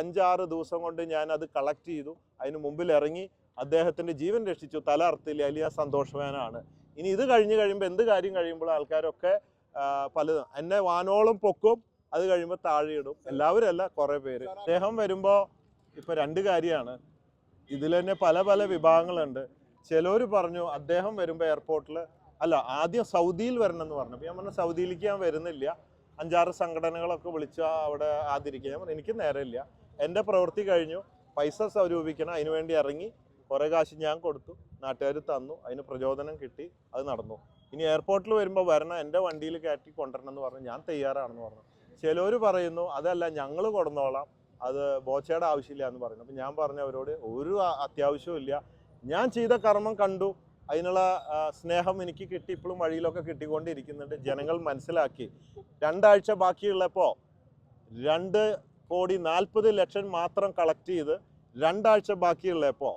അഞ്ചാറ് ദിവസം കൊണ്ട് ഞാൻ അത് കളക്ട് ചെയ്തു. അതിന് മുമ്പിൽ ഇറങ്ങി അദ്ദേഹത്തിന്റെ ജീവൻ രക്ഷിച്ചു. തല അർത്ഥില്ല അലിയ സന്തോഷവാനാണ്. ഇനി ഇത് കഴിഞ്ഞ് കഴിയുമ്പോൾ എന്ത് കാര്യം കഴിയുമ്പോൾ ആൾക്കാരൊക്കെ പലതും എന്നെ വാനോളം പൊക്കും. അത് കഴിയുമ്പോൾ താഴെയിടും എല്ലാവരും അല്ല കുറെ പേര്. അദ്ദേഹം വരുമ്പോൾ ഇപ്പൊ രണ്ട് കാര്യമാണ്. ഇതിൽ തന്നെ പല പല വിഭാഗങ്ങളുണ്ട്. ചിലർ പറഞ്ഞു അദ്ദേഹം വരുമ്പോൾ എയർപോർട്ടിൽ അല്ല ആദ്യം സൗദിയിൽ വരണം എന്ന് പറഞ്ഞു. ഞാൻ പറഞ്ഞു സൗദിയിലേക്ക് ഞാൻ വരുന്നില്ല. അഞ്ചാറ് സംഘടനകളൊക്കെ വിളിച്ച് അവിടെ ആദരിക്കുക ഞാൻ പറഞ്ഞു എനിക്ക് നേരമില്ല. എന്റെ പ്രവൃത്തി കഴിഞ്ഞു. പൈസ സ്വരൂപിക്കണം. അതിനുവേണ്ടി ഇറങ്ങി കുറേ കാശ് ഞാൻ കൊടുത്തു. നാട്ടുകാർ തന്നു. അതിന് പ്രചോദനം കിട്ടി. അത് നടന്നു. ഇനി എയർപോർട്ടിൽ വരുമ്പോൾ വരണം. എന്റെ വണ്ടിയിൽ കയറ്റി കൊണ്ടുവരണം എന്ന് പറഞ്ഞു ഞാൻ തയ്യാറാണെന്ന് പറഞ്ഞു. ചിലർ പറയുന്നു അതല്ല ഞങ്ങൾ കൊടുന്നോളാം. അത് ബോച്ചയുടെ ആവശ്യമില്ല എന്ന് പറയുന്നു. അപ്പം ഞാൻ പറഞ്ഞു അവരോട് ഒരു അത്യാവശ്യവും ഇല്ല. ഞാൻ ചെയ്ത കർമ്മം കണ്ടു. അതിനുള്ള സ്നേഹം എനിക്ക് കിട്ടി. ഇപ്പോഴും വഴിയിലൊക്കെ കിട്ടിക്കൊണ്ടിരിക്കുന്നുണ്ട്. ജനങ്ങൾ മനസ്സിലാക്കി. രണ്ടാഴ്ച ബാക്കിയുള്ളപ്പോൾ രണ്ട് കോടി നാൽപ്പത് ലക്ഷം മാത്രം കളക്ട് ചെയ്ത് രണ്ടാഴ്ച ബാക്കിയുള്ളപ്പോൾ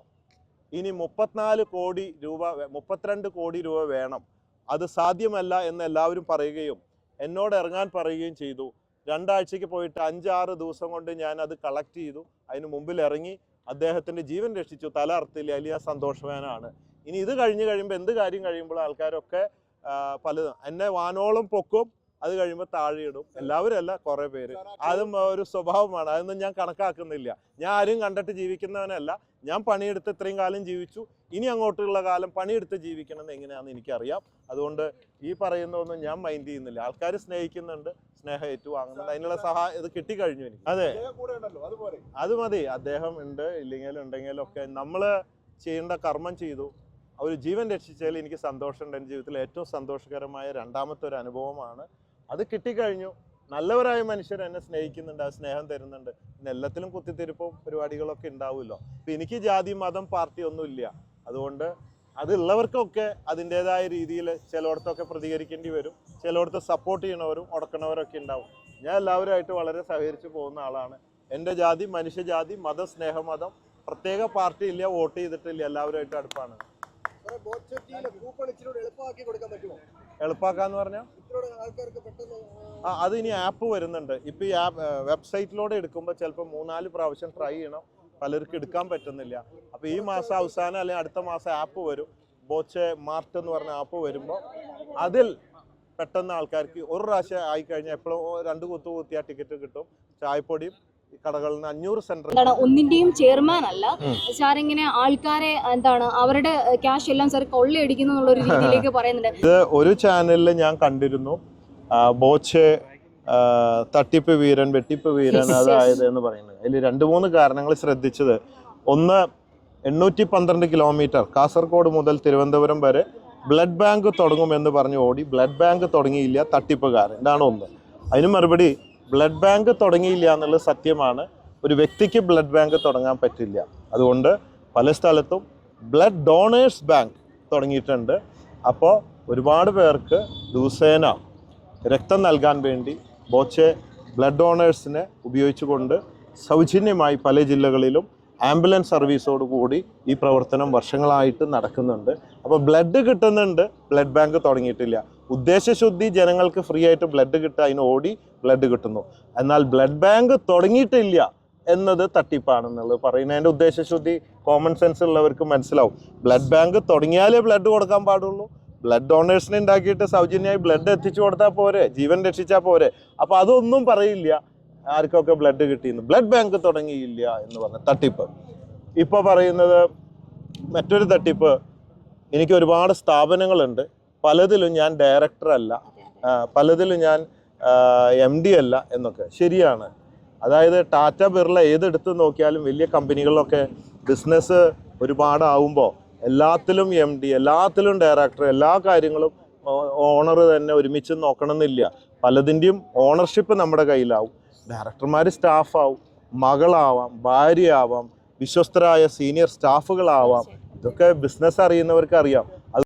ഇനി മുപ്പത്തിനാല് കോടി രൂപ മുപ്പത്തിരണ്ട് കോടി രൂപ വേണം. അത് സാധ്യമല്ല എന്ന് എല്ലാവരും പറയുകയും എന്നോട് ഇറങ്ങാൻ പറയുകയും ചെയ്തു. രണ്ടാഴ്ചയ്ക്ക് പോയിട്ട് അഞ്ചാറ് ദിവസം കൊണ്ട് ഞാൻ അത് കളക്ട് ചെയ്തു. അതിന് മുമ്പിൽ ഇറങ്ങി അദ്ദേഹത്തിന്റെ ജീവൻ രക്ഷിച്ചു. തല അർത്തില്ല അലിയ സന്തോഷവാനാണ്. ഇനി ഇത് കഴിഞ്ഞ് കഴിയുമ്പോൾ എന്ത് കാര്യം കഴിയുമ്പോൾ ആൾക്കാരൊക്കെ പലതും എന്നെ വാനോളം പൊക്കും. അത് കഴിയുമ്പോൾ താഴെയിടും. എല്ലാവരും അല്ല കുറെ പേര്. അതും ഒരു സ്വഭാവമാണ്. അതൊന്നും ഞാൻ കണക്കാക്കുന്നില്ല. ഞാൻ ആരും കണ്ടിട്ട് ജീവിക്കുന്നവനല്ല. ഞാൻ പണിയെടുത്ത് ഇത്രയും കാലം ജീവിച്ചു. ഇനി അങ്ങോട്ടുള്ള കാലം പണിയെടുത്ത് ജീവിക്കണം എന്ന് എങ്ങനെയാണെന്ന് എനിക്കറിയാം. അതുകൊണ്ട് ഈ പറയുന്നതൊന്നും ഞാൻ മൈൻഡ് ചെയ്യുന്നില്ല. ആൾക്കാർ സ്നേഹിക്കുന്നുണ്ട് സ്നേഹം ഏറ്റുവാങ്ങുന്നുണ്ട്. അതിനുള്ള സഹായം ഇത് കിട്ടിക്കഴിഞ്ഞു എനിക്ക്. അതെ. അത് മതി. അദ്ദേഹം ഉണ്ട് ഇല്ലെങ്കിലും ഉണ്ടെങ്കിലും ഒക്കെ നമ്മൾ ചെയ്യേണ്ട കർമ്മം ചെയ്തു. ഒരു ജീവൻ രക്ഷിച്ചാൽ എനിക്ക് സന്തോഷമുണ്ട്. എന്റെ ജീവിതത്തിൽ ഏറ്റവും സന്തോഷകരമായ രണ്ടാമത്തെ ഒരു അനുഭവമാണ് അത് കിട്ടിക്കഴിഞ്ഞു. നല്ലവരായ മനുഷ്യർ എന്നെ സ്നേഹിക്കുന്നുണ്ട് ആ സ്നേഹം തരുന്നുണ്ട്. പിന്നെ എല്ലാത്തിലും കുത്തിത്തിരിപ്പും പരിപാടികളൊക്കെ ഉണ്ടാവുമല്ലോ. അപ്പൊ എനിക്ക് ജാതി മതം പാർട്ടി ഒന്നും ഇല്ല. അതുകൊണ്ട് അതുള്ളവർക്കൊക്കെ അതിന്റെതായ രീതിയിൽ ചിലയിടത്തൊക്കെ പ്രതികരിക്കേണ്ടി വരും. ചിലയിടത്ത് സപ്പോർട്ട് ചെയ്യണവരും ഉടക്കണവരൊക്കെ ഉണ്ടാവും. ഞാൻ എല്ലാവരുമായിട്ട് വളരെ സഹകരിച്ച് പോകുന്ന ആളാണ്. എന്റെ ജാതി മനുഷ്യജാതി മതം സ്നേഹമതം പ്രത്യേക പാർട്ടി ഇല്ല വോട്ട് ചെയ്തിട്ടില്ല എല്ലാവരുമായിട്ട് അടുപ്പാണ്. കൊടുക്കാൻ പറ്റുമോ? എളുപ്പാക്കാന്ന് പറഞ്ഞാൽ ആ, അത് ഇനി ആപ്പ് വരുന്നുണ്ട്. ഇപ്പൊ ഈ ആപ്പ് വെബ്സൈറ്റിലൂടെ എടുക്കുമ്പോൾ ചിലപ്പോൾ മൂന്നാൽ പ്രാവശ്യം ട്രൈ ചെയ്യണം. പലർക്കും എടുക്കാൻ പറ്റുന്നില്ല. അപ്പൊ ഈ മാസം അവസാനം അല്ലെങ്കിൽ അടുത്ത മാസം ആപ്പ് വരും. ബോച്ചെ മാർട്ട് എന്ന് പറഞ്ഞ ആപ്പ് വരുമ്പോൾ അതിൽ പെട്ടെന്ന് ആൾക്കാർക്ക് ഒരു പ്രാവശ്യം ആയി കഴിഞ്ഞാൽ എപ്പോഴും രണ്ട് കുത്തു കുത്തിയാൽ ടിക്കറ്റ് കിട്ടും. ചായപ്പൊടിയും കടകളിൽ നിന്ന് അഞ്ഞൂറ് സെന്റർ എന്താണ് ഒന്നിന്റെയും ചെയർമാൻ അല്ല. സാർ ഇങ്ങനെ ആൾക്കാരെ എന്താണ് അവരുടെ ക്യാഷ് എല്ലാം സാർ കൊള്ളയടിക്കുന്നു എന്നുള്ള ഒരു രീതിയിലേക്ക് പറയുന്നുണ്ട്. ഇത് ഒരു ചാനലിൽ ഞാൻ കണ്ടിരുന്നു. ബോച്ചെ തട്ടിപ്പ് വീരൻ വെട്ടിപ്പ് വീരൻ. അതായത് എന്ന് പറയുന്നത്. അതിൽ രണ്ട് മൂന്ന് കാരണങ്ങൾ ശ്രദ്ധിച്ചത്. ഒന്ന് എണ്ണൂറ്റി പന്ത്രണ്ട് കിലോമീറ്റർ കാസർഗോഡ് മുതൽ തിരുവനന്തപുരം വരെ ബ്ലഡ് ബാങ്ക് തുടങ്ങുമെന്ന് പറഞ്ഞ് ഓടി. ബ്ലഡ് ബാങ്ക് തുടങ്ങിയില്ല തട്ടിപ്പുകാരൻ. ഇതാണ് ഒന്ന്. അതിന് മറുപടി ബ്ലഡ് ബാങ്ക് തുടങ്ങിയില്ല എന്നുള്ളത് സത്യമാണ്. ഒരു വ്യക്തിക്ക് ബ്ലഡ് ബാങ്ക് തുടങ്ങാൻ പറ്റില്ല. അതുകൊണ്ട് പല സ്ഥലത്തും ബ്ലഡ് ഡോണേഴ്സ് ബാങ്ക് തുടങ്ങിയിട്ടുണ്ട്. അപ്പോൾ ഒരുപാട് പേർക്ക് ദിവസേന രക്തം നൽകാൻ വേണ്ടി ബോച്ചെ ബ്ലഡ് ഡോണേഴ്സിനെ ഉപയോഗിച്ചുകൊണ്ട് സൗജന്യമായി പല ജില്ലകളിലും ആംബുലൻസ് സർവീസോട് കൂടി ഈ പ്രവർത്തനം വർഷങ്ങളായിട്ട് നടക്കുന്നുണ്ട്. അപ്പോൾ ബ്ലഡ് കിട്ടുന്നുണ്ട് ബ്ലഡ് ബാങ്ക് തുടങ്ങിയിട്ടില്ല. ഉദ്ദേശശുദ്ധി ജനങ്ങൾക്ക് ഫ്രീ ആയിട്ട് ബ്ലഡ് കിട്ടുക അതിന് ഓടി ബ്ലഡ് കിട്ടുന്നു. എന്നാൽ ബ്ലഡ് ബാങ്ക് തുടങ്ങിയിട്ടില്ല എന്നത് തട്ടിപ്പാണെന്നുള്ളത് പറയുന്നതിന്റെ ഉദ്ദേശശുദ്ധി കോമൺ സെൻസ് ഉള്ളവർക്ക് മനസ്സിലാവും. ബ്ലഡ് ബാങ്ക് തുടങ്ങിയാലേ ബ്ലഡ് കൊടുക്കാൻ പാടുള്ളൂ. ബ്ലഡ് ഡോണേഴ്സിനെ ഉണ്ടാക്കിയിട്ട് സൗജന്യമായി ബ്ലഡ് എത്തിച്ചു കൊടുത്താൽ പോരെ ജീവൻ രക്ഷിച്ചാൽ പോരെ. അപ്പോൾ അതൊന്നും പറയില്ല ആർക്കൊക്കെ ബ്ലഡ് കിട്ടിയെന്ന്. ബ്ലഡ് ബാങ്ക് തുടങ്ങിയില്ല എന്ന് പറഞ്ഞ തട്ടിപ്പ്. ഇപ്പോൾ പറയുന്നത് മറ്റൊരു തട്ടിപ്പ്. എനിക്ക് ഒരുപാട് സ്ഥാപനങ്ങളുണ്ട്. പലതിലും ഞാൻ ഡയറക്ടറല്ല പലതിലും ഞാൻ എം ഡി അല്ല എന്നൊക്കെ. ശരിയാണ്. അതായത് ടാറ്റ ബിർള ഏതെടുത്ത് നോക്കിയാലും വലിയ കമ്പനികളിലൊക്കെ ബിസിനസ് ഒരുപാടാവുമ്പോൾ എല്ലാത്തിലും എം ഡി എല്ലാത്തിലും ഡയറക്ടർ എല്ലാ കാര്യങ്ങളും ഓണർ തന്നെ ഒരുമിച്ച് നോക്കണമെന്നില്ല. പലതിന്റെയും ഓണർഷിപ്പ് നമ്മുടെ കയ്യിലാവും. ഡയറക്ടർമാർ സ്റ്റാഫാവും മകളാവാം ഭാര്യയാവാം വിശ്വസ്തരായ സീനിയർ സ്റ്റാഫുകളാവാം ഇതൊക്കെ ബിസിനസ് അറിയുന്നവർക്ക് അറിയാം